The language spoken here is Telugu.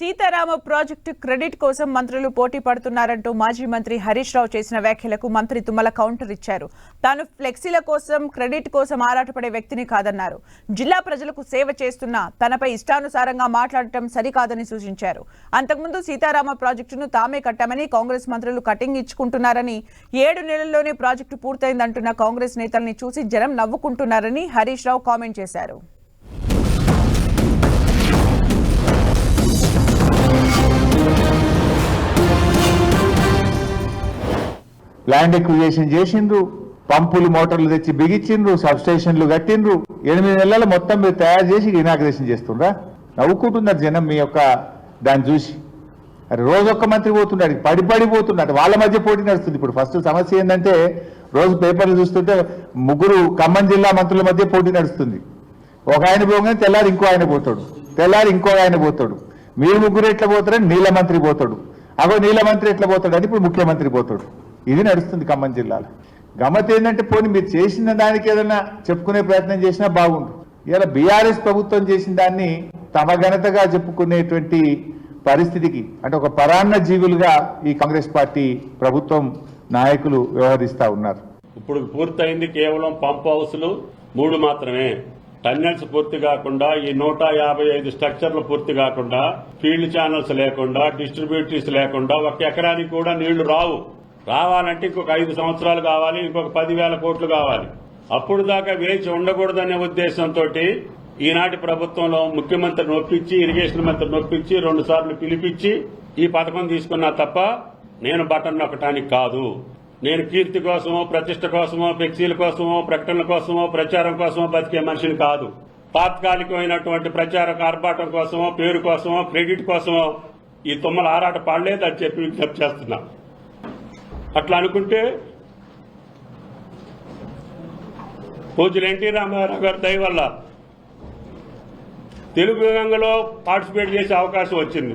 సీతారామ ప్రాజెక్టు క్రెడిట్ కోసం మంత్రులు పోటీ పడుతున్నారంటూ మాజీ మంత్రి హరీష్ రావు చేసిన వ్యాఖ్యలకు మంత్రి తుమ్మల కౌంటర్ ఇచ్చారు. తాను ఫ్లెక్సీల కోసం క్రెడిట్ కోసం ఆరాటపడే వ్యక్తిని కాదన్నారు. జిల్లా ప్రజలకు సేవ చేస్తున్నా తనపై ఇష్టానుసారంగా మాట్లాడటం సరికాదని సూచించారు. అంతకుముందు సీతారామ ప్రాజెక్టును తామే కట్టామని కాంగ్రెస్ మంత్రులు కటింగ్ ఇచ్చుకుంటున్నారని ఏడు నెలల్లోనే ప్రాజెక్టు పూర్తయిందంటున్న కాంగ్రెస్ నేతల్ని చూసి జనం నవ్వుకుంటున్నారని హరీష్ రావు కామెంట్ చేశారు. ల్యాండ్ ఎక్విజేషన్ చేసిండ్రు పంపులు మోటార్లు తెచ్చి బిగించిండ్రు సబ్ స్టేషన్లు కట్టిండ్రు. ఎనిమిది నెలలు మొత్తం మీరు తయారు చేసి ఇనాగ్రేషన్ చేస్తుండ్రా? నవ్వుకుంటున్నారు జనం మీ యొక్క దాన్ని చూసి. అరే రోజు ఒక్క మంత్రి పోతున్నాడు పడి పడి పోతున్నాడు వాళ్ళ మధ్య పోటీ నడుస్తుంది. ఇప్పుడు ఫస్ట్ సమస్య ఏంటంటే రోజు పేపర్లు చూస్తుంటే ముగ్గురు ఖమ్మం జిల్లా మంత్రుల మధ్య పోటీ నడుస్తుంది. ఒక ఆయన పోగానే తెల్లారి ఇంకో ఆయన పోతాడు. తెల్లారి ఇంకో ఆయన పోతాడు. మీరు ముగ్గురు ఎట్లా పోతారని నీళ్ళ మంత్రి పోతాడు. అగో నీళ్ళ మంత్రి ఎట్లా పోతాడు అని ఇప్పుడు ముఖ్యమంత్రి పోతాడు. ఇది నడుస్తుంది ఖమ్మం జిల్లాలో. గమ్మత్ ఏంటంటే పోనీ మీరు చేసిన దానికి ఏదైనా చెప్పుకునే ప్రయత్నం చేసినా బాగుండు. ఇలా బీఆర్ఎస్ ప్రభుత్వం చేసిన దాన్ని తమ ఘనతగా చెప్పుకునేటువంటి పరిస్థితికి అంటే ఒక పరాన్న జీవులుగా ఈ కాంగ్రెస్ పార్టీ ప్రభుత్వం నాయకులు వ్యవహరిస్తా ఉన్నారు. ఇప్పుడు పూర్తయింది కేవలం పంప్ హౌస్లు మూడు మాత్రమే. టన్నెల్స్ పూర్తి కాకుండా ఈ నూట యాభై ఐదు స్ట్రక్చర్లు పూర్తి కాకుండా ఫీల్డ్ ఛానల్స్ లేకుండా డిస్ట్రిబ్యూటర్స్ లేకుండా ఒక ఎకరానికి కూడా నీళ్ళు రావు. రావాలంటే ఇంకొక ఐదు సంవత్సరాలు కావాలి ఇంకొక పదివేల కోట్లు కావాలి. అప్పుడు దాకా వేచి ఉండకూడదనే ఉద్దేశంతో ఈనాటి ప్రభుత్వంలో ముఖ్యమంత్రి నొప్పించి ఇరిగేషన్ మంత్రి నొప్పించి రెండు సార్లు పిలిపించి ఈ పథకం తీసుకున్నా తప్ప నేను బటన్ నొక్కటానికి కాదు. నేను కీర్తి కోసమో ప్రతిష్ట కోసమో ఫ్లెక్సీల కోసమో ప్రకటనల కోసమో ప్రచారం కోసమో బతికే మనిషిని కాదు. తాత్కాలికమైనటువంటి ప్రచార ఆర్భాటం కోసమో పేరు కోసమో క్రెడిట్ కోసమో ఈ తుమ్మల ఆరాట పాడలేదు అని చెప్పి విజ్ఞప్తి చేస్తున్నాను అట్లా అనుకుంటే రోజులు ఎన్టీ రామారావు గారి దయ వల్ల తెలుగు రంగంలో పార్టిసిపేట్ చేసే అవకాశం వచ్చింది.